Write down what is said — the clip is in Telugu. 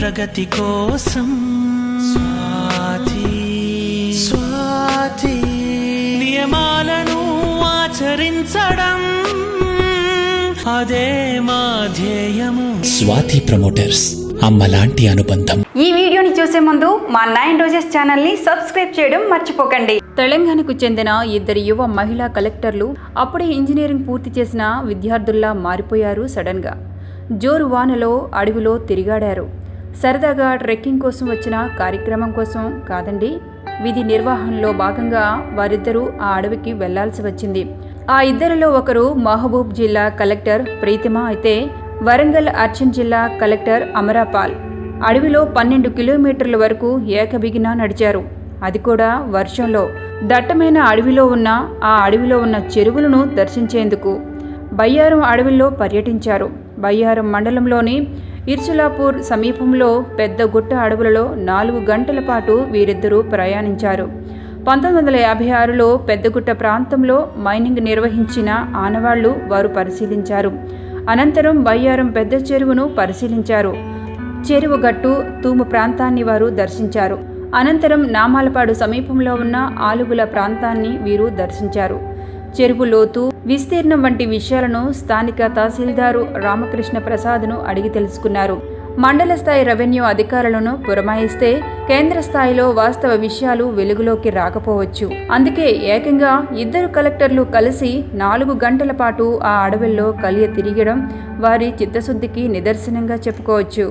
ప్రగతి కోసం. స్వాతి. స్వాతి. నియమాలను ఆచరించడం అదే మా ధ్యేయము. స్వాతి ప్రమోటర్స్ అమ్మలాంటి అనుబంధం. ఈ వీడియోని చూసే ముందు మా నైన్ రోజెస్ ఛానల్ని సబ్స్క్రైబ్ చేయడం మర్చిపోకండి. తెలంగాణకు చెందిన ఇద్దరు యువ మహిళా కలెక్టర్లు అప్పుడే ఇంజనీరింగ్ పూర్తి చేసిన విద్యార్థుల్లా మారిపోయారు సడన్గా. జోరు వానలో అడవిలో తిరిగాడారు. సరదాగా ట్రెక్కింగ్ కోసం వచ్చిన కార్యక్రమం కోసం కాదండి విధి నిర్వహణలో భాగంగా వారిద్దరూ ఆ అడవికి వెళ్ళాల్సి వచ్చింది. ఆ ఇద్దరిలో ఒకరు మహబూబ్ జిల్లా కలెక్టర్ ప్రీతిమ అయితే వరంగల్ అర్చన్ జిల్లా కలెక్టర్ అమరాపాల్. అడవిలో పన్నెండు కిలోమీటర్ల వరకు ఏకబిగిన నడిచారు. అది కూడా వర్షంలో. దట్టమైన అడవిలో ఉన్న ఆ అడవిలో ఉన్న చెరువులను దర్శించేందుకు బయ్యారం అడవిలో పర్యటించారు. బయ్యారం మండలంలోని ఇర్చులాపూర్ సమీపంలో పెద్ద గుట్ట అడవులలో నాలుగు గంటల పాటు వీరిద్దరూ ప్రయాణించారు. పంతొమ్మిది వందల యాభై ఆరులో పెద్దగుట్ట ప్రాంతంలో మైనింగ్ నిర్వహించిన ఆనవాళ్ళు వారు పరిశీలించారు. అనంతరం బయ్యారం పెద్ద చెరువును పరిశీలించారు. చెరువు గట్టు తూము ప్రాంతాన్ని వారు దర్శించారు. అనంతరం నామాలపాడు సమీపంలో ఉన్న ఆలుగుల ప్రాంతాన్ని వీరు దర్శించారు. చెరువు లోతు విస్తీర్ణం వంటి విషయాలను స్థానిక తహసీల్దారు రామకృష్ణ ప్రసాద్ను అడిగి తెలుసుకున్నారు. మండల స్థాయి రెవెన్యూ అధికారులను పురమాయిస్తే కేంద్ర స్థాయిలో వాస్తవ విషయాలు వెలుగులోకి రాకపోవచ్చు. అందుకే ఏకంగా ఇద్దరు కలెక్టర్లు కలిసి నాలుగు గంటల పాటు ఆ అడవుల్లో కలియ తిరిగడం వారి చిత్తశుద్ధికి నిదర్శనంగా చెప్పుకోవచ్చు.